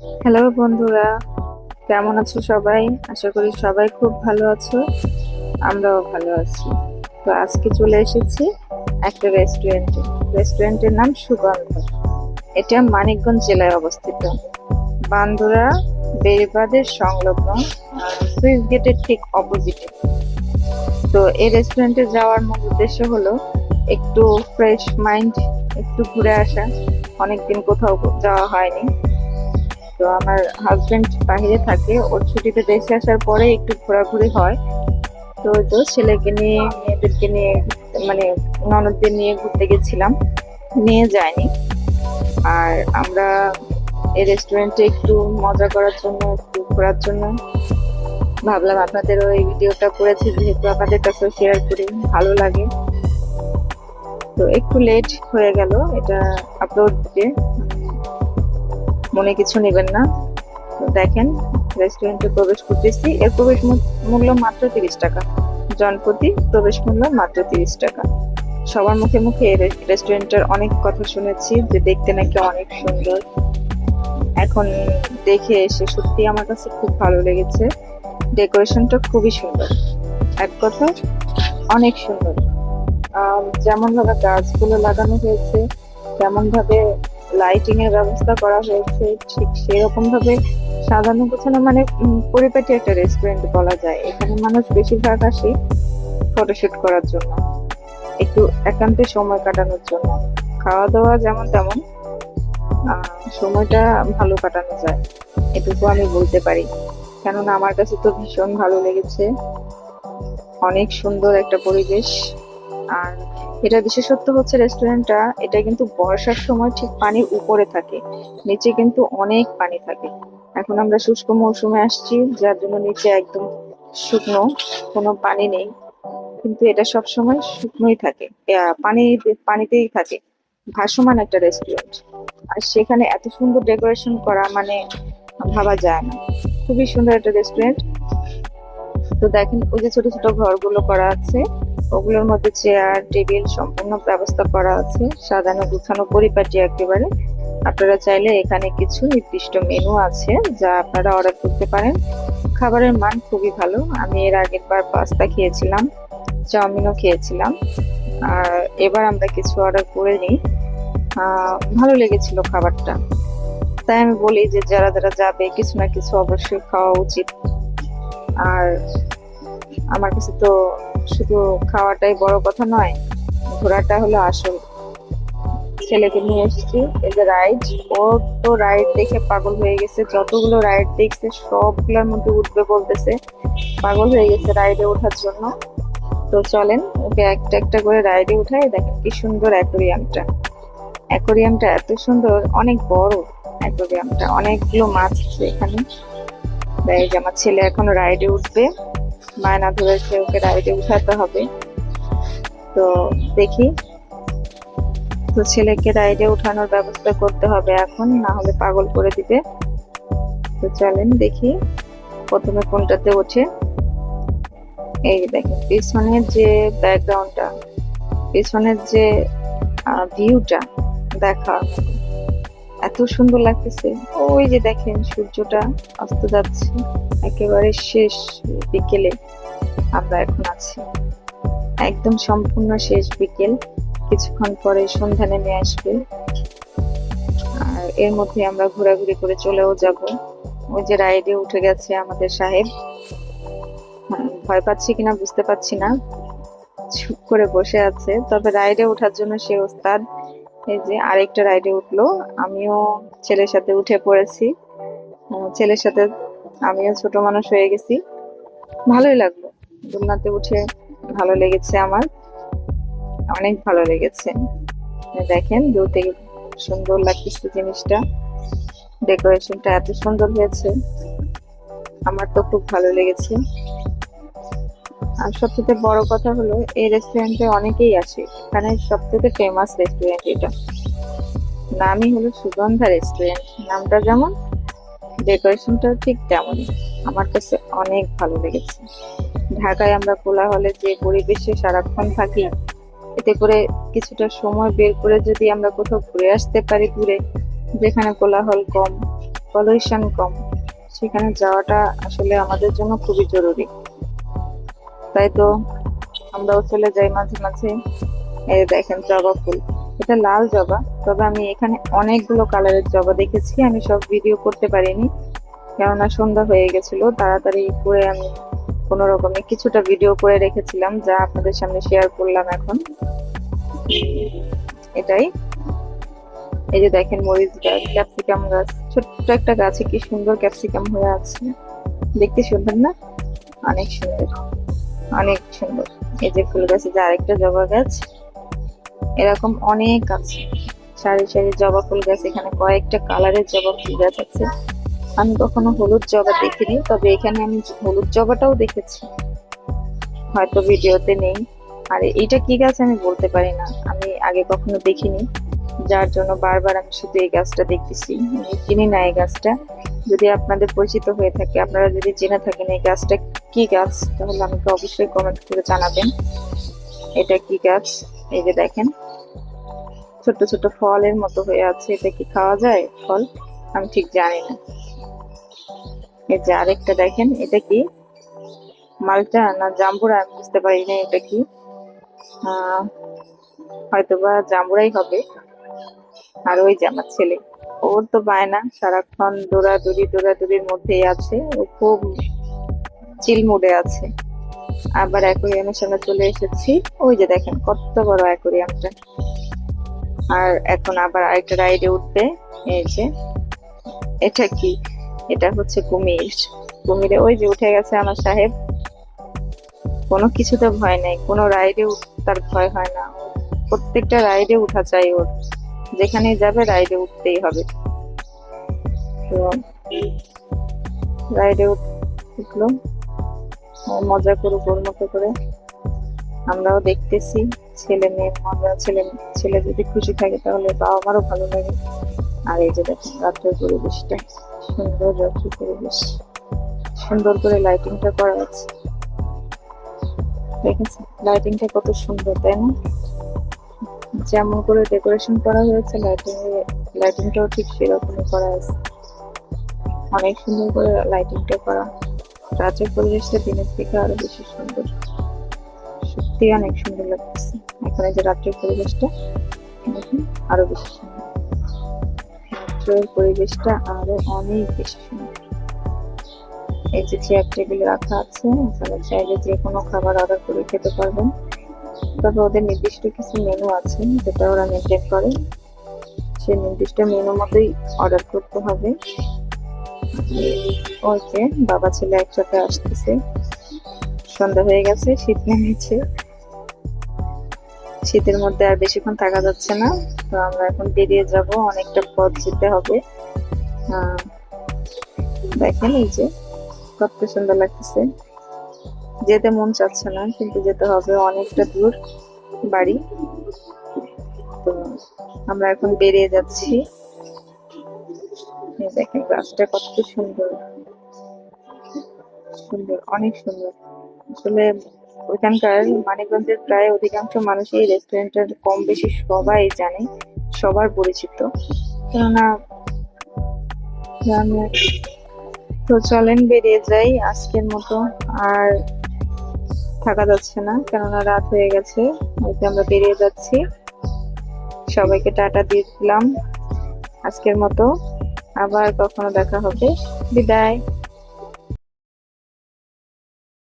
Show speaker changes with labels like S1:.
S1: Hello বন্ধুরা। কেমন আছো সবাই? আশা করি সবাই খুব ভালো আছো। আমরাও ভালো আছি। তো আজকে চলে এসেছি একটা রেস্টুরেন্টে রেস্টুরেন্টের নাম সুগন্ধ। এটা মানিকগঞ্জ জেলায় অবস্থিত। বান্দুরা বেড়িবাঁধের সংলগ্ন সুইস গেটের ঠিক অপোজিটে। তো এই রেস্টুরেন্টে যাওয়ার মূল উদ্দেশ্য হলো একটু ফ্রেশ মাইন্ড একটু ঘুরে আসা। অনেকদিন কোথাও যাওয়া হয়নি। তো আমার হাজবেন্ড বাইরে থাকে, ওর ছুটিতে দেশে আসার পরে একটু ঘোরাঘুরি হয়। তো তো ছেলেকে নিয়ে, মেয়েদেরকে নিয়ে মানে ননদদের নিয়ে ঘুরতে গেছিলাম। নিয়ে যায়নি। আর আমরা এই রেস্টুরেন্টে একটু মজা করার জন্য, একটু ঘোরার জন্য ভাবলাম আপনাদেরও এই ভিডিওটা করেছি, যেহেতু আপনাদের কাছে শেয়ার করি, ভালো লাগে। তো একটু লেট হয়ে গেল, এটা আপলোড দিতে মনে কিছু নেবেন না। দেখেন রেস্টুরেন্টে প্রবেশ করতেছি। এর প্রবেশ মূল্য মাত্র তিরিশ টাকা। জনপ্রতি প্রবেশ মূল্য মাত্র তিরিশ টাকা। সবার মুখে মুখে রেস্টুরেন্টের অনেক কথা শুনেছি যে দেখতে নাকি অনেক সুন্দর। এখন দেখে এসে সত্যি আমার কাছে খুব ভালো লেগেছে। ডেকোরেশনটা খুবই সুন্দর। এক কথা, অনেক সুন্দর। যেমন ভাবে গাছগুলো লাগানো হয়েছে তেমন ভাবে লাইটিং এর ব্যবস্থা করা হয়েছে, ঠিক সেরকম ভাবে সাজানো গোছানো মানে পরিপাটি একটা রেস্টুরেন্ট বলা যায়। এখানে মানুষ বেশিরভাগ আসে ফটোশুট করার জন্য, একটু একান্তে সময় কাটানোর জন্য। খাওয়া দাওয়া যেমন তেমন সময়টা ভালো কাটানো যায়, এটুকু আমি বলতে পারি। কেননা আমার কাছে তো ভীষণ ভালো লেগেছে। অনেক সুন্দর একটা পরিবেশ, আর এটা বিশেষত্ব হচ্ছে রেস্টুরেন্টটা, এটা কিন্তু বর্ষার সময় ঠিক পানির উপরে থাকে, নিচে কিন্তু অনেক পানি থাকে। এখন আমরা শুষ্ক মৌসুমে আসছি, যার জন্য নিচে একদম শুকনো, কোনো পানি নেই। কিন্তু এটা সব সময় শুকনোই থাকে পানি পানিতেই থাকে। ভাসমান একটা রেস্টুরেন্ট। আর সেখানে এত সুন্দর ডেকোরেশন করা মানে ভাবা যায় না। খুবই সুন্দর একটা রেস্টুরেন্ট। তো দেখেন, ওই যে ছোট ছোট ঘরগুলো করা আছে। ওগুলোর মধ্যে চেয়ার টেবিল সম্পূর্ণ ব্যবস্থা করা আছে। সাজানো, গুছানো, পরিপাটি একেবারে। আপনারা চাইলে এখানে কিছু নির্দিষ্ট মেনু আছে যা আপনারা অর্ডার করতে পারেন। খাবারের মান খুবই ভালো। আমি এর আগের বার পাস্তা খেয়েছিলাম, চাউমিনও খেয়েছিলাম। আর এবার আমরা কিছু অর্ডার করে নিই। ভালো লেগেছিল খাবারটা। তাই আমি বলি যে যারা যারা যাবে, কিছু না কিছু অবশ্যই খাওয়া উচিত। আর আমার কাছে তো শুধু খাওয়াটাই বড় কথা নয়, ঘোরাটা হলো আসল। ছেলেকে নিয়ে এসেছি, এই যে রাইড ও তো রাইড দেখে পাগল হয়ে গেছে, যতগুলো রাইড দেখছে সবগুলোর মধ্যে উঠবে বলতেছে, পাগল হয়ে গেছে রাইডে ওঠার জন্য। তো চলেন, ওকে একটা একটা করে রাইডে উঠাই, দেখেন কি সুন্দর অ্যাকোরিয়ামটা অ্যাকোরিয়ামটা এত সুন্দর, অনেক বড় অ্যাকোরিয়ামটা অনেকগুলো মাছ আছে এখানে। তাই আমার ছেলে এখন রাইডে উঠবে। মায়না ধরেছে ওকে রাইডে উঠাতে হবে। তো দেখি। তো ছেলেকে রাইডে উঠানোর ব্যবস্থা করতে হবে এখন, না হলে পাগল করে দিবে। তো চলেন দেখি প্রথমে কোনটাতে ওঠে। এই দেখেন, পিছনের যে ব্যাকগ্রাউন্ডটা পিছনের যে ভিউটা দেখা। এত সুন্দর লাগতেছে। ওই যে দেখেন সূর্যটা অস্ত যাচ্ছে। একেবারে শেষ বিকেলে আমরা এখন আছি। একদম সম্পূর্ণ শেষ বিকেল। কিছুক্ষণ পরে সন্ধ্যা নেমে আসবে। আর এর মধ্যে আমরা ঘোরাঘুরি করে চলেও যাব। ওই যে রাইডে উঠে গেছে আমাদের সাহেব। ভয় পাচ্ছি কিনা বুঝতে পারছি না। চুপ করে বসে আছে। তবে রাইডে ওঠার জন্য সে ওস্তাদ এই যে আরেকটা রাইডে উঠল, আমিও ছেলের সাথে উঠে পড়েছি। ছেলের সাথে আমিও ছোট মানুষ হয়ে গেছি। ভালোই লাগল। দোলনাতে উঠে ভালো লেগেছে আমার। অনেক ভালো লেগেছে। দেখেন, দূর থেকে সুন্দর লাগতেছে জিনিসটা। ডেকোরেশনটা এত সুন্দর হয়েছে। আমার তো খুব ভালো লেগেছে। আর সবথেকে বড় কথা হলো, এই রেস্টুরেন্টে অনেকেই আসে এখানে সবথেকে ফেমাস রেস্টুরেন্ট এটা। নামই হলো সুগন্ধা রেস্টুরেন্ট নামটা যেমন ডেকোরেশনটাও ঠিক তেমনই। আমার কাছে অনেক ভালো লেগেছে। ঢাকায় আমরা কোলাহলে যে পরিবেশে সারাক্ষণ থাকি, এতে করে কিছুটা সময় বের করে যদি আমরা কোথাও ঘুরে আসতে পারি ঘুরে যেখানে কোলাহল কম পলিউশন কম, সেখানে যাওয়াটা আসলে আমাদের জন্য খুবই জরুরি। তাই তো আমরাও চলে যাই মাঝে মাঝে। এই দেখেন জবা ফুল। এটা লাল জবা, তবে আমি এখানে অনেকগুলো কালারের জবা দেখেছি, আমি সব ভিডিও করতে পারিনি। কেননা সন্ধ্যা হয়ে গেছিল, তাড়াতাড়ি করে আমি কোনো রকমে কিছুটা ভিডিও করে রেখেছিলাম, যা আপনাদের সামনে শেয়ার করলাম এখন। এটাই। এই যে দেখেন মরিচ গাছ, ক্যাপসিকাম গাছ, ছোট্ট একটা গাছে কি সুন্দর ক্যাপসিকাম হয়ে আছে। দেখতে সুন্দর না? অনেক সুন্দর। অনেক সুন্দর। এই যে ফুল গাছে যে আরেকটা জবা গাছ, এরকম অনেক আছে। সারি সারি জবা ফুল গাছ, এখানে কয়েকটা কালারের জবা ফুল গাছ আছে। আমি কখনো হলুদ জবা দেখিনি, তবে এখানে আমি হলুদ জবাটাও দেখেছি। হয়তো ভিডিওতে নেই। আর এইটা কি গাছ আমি বলতে পারি না। আমি আগে কখনো দেখিনি। যার জন্য বারবার আমি শুধু এই গাছটা দেখতেছি। চিনি না এই গাছটা। যদি আপনাদের পরিচিত হয়ে থাকে, আপনারা যদি জেনে থাকেন এই গাছটা কি গাছ? তাহলে আমাকে অবশ্যই কমেন্ট করে জানাবেন। এটা কি গাছ? এই যে দেখেন। ছোট ছোট ফলের মতো হয়ে আছে। এটা কি খাওয়া যায়? ফল? আমি ঠিক জানি না। এই যে আরেকটা দেখেন। এটা কি? মালটা না জাম্বুরা? আমি বুঝতে পারি না এটা কি। হয়তোবা জাম্বুরাই হবে। আর ওই যে আমার ছেলে। ওর তো বায়না। সারাক্ষণ দৌড়াদৌড়ি, দৌড়াদৌড়ির মধ্যেই আছে। ও খুব চিল মুডে আছে। আবার অ্যাকোরিয়ামের সামনে চলে এসেছি। ওই যে দেখেন, কত বড় অ্যাকোরিয়ামটা। আর এখন আবার আরেকটা রাইডে উঠবে। এই যে, এটা কি? এটা হচ্ছে কুমির। কুমিরে ওই যে উঠে গেছে আমার সাহেব। কোনো কিছুতে ভয় নেই। কোনো রাইডে তার ভয় হয় না। প্রত্যেকটা রাইডে উঠা চাই ওর। যেখানে যাবে রাইডে উঠতেই হবে। তো, রাইডে উঠল। মজা করুক ওর মতো করে। আমরাও দেখতেছি, ছেলে মেয়ের মজা, ছেলে ছেলে যদি খুশি থাকে তাহলে বাবা আমারও ভালো লাগে। আর এই যে দেখেন, রাত্রের পরিবেশটা, সুন্দর রাত্রের পরিবেশ। সুন্দর করে লাইটিংটা করা আছে। দেখেছেন লাইটিংটা কত সুন্দর, তাই না? যেমন করে ডেকোরেশন করা হয়েছে লাইটিং লাইটিংটাও ঠিক সেরকমই করা আছে। অনেক সুন্দর করে লাইটিংটা করা। রাতের পরিবেশটা দিনের থেকে আরও বেশি সুন্দর। সত্যি অনেক সুন্দর লাগতেছে। এখানে যে রাত্রের পরিবেশটা আরও বেশি সুন্দর। রাত্রের পরিবেশটা আরও অনেক বেশি সুন্দর। এই যে চেয়ার টেবিল রাখা আছে এখানে চাইলে যে কোনো খাবার অর্ডার করে খেতে পারবেন। তবে ওদের নির্দিষ্ট কিছু মেনু আছে, যেটা ওরা মেনটেন করে। সেই নির্দিষ্ট মেনু মতোই অর্ডার করতে হবে। যে বাবা ছেলে একসাথে আসতেছে। সন্ধ্যা হয়ে গেছে, শীত নেমেছে। শীতের মধ্যে আর বেশিক্ষণ থাকা যাচ্ছে না, তো আমরা এখন বেরিয়ে যাব, অনেকটা পথ যেতে হবে। দেখেন এই যে, কত সুন্দর লাগতেছে। যেতে মন চাচ্ছে না, কিন্তু যেতে হবে অনেকটা দূর বাড়ি। তো আমরা এখন বেরিয়ে যাচ্ছি। এই দেখেন কত সুন্দর। সুন্দর, অনেক সুন্দর। আসলে ওইখানকার মানিকগঞ্জের প্রায় অধিকাংশ মানুষই এই রেস্টুরেন্টের কম বেশি সবাই জানে, সবার পরিচিত। কেননা তো চলেন বেরিয়ে যাই আজকের মতো, আর থাকা যাচ্ছে না, কেননা রাত হয়ে গেছে। হয়তো আমরা বেরিয়ে যাচ্ছি। সবাইকে টাটা দিয়ে দিলাম আজকের মতো। আবার কখনো দেখা হবে। বিদায়।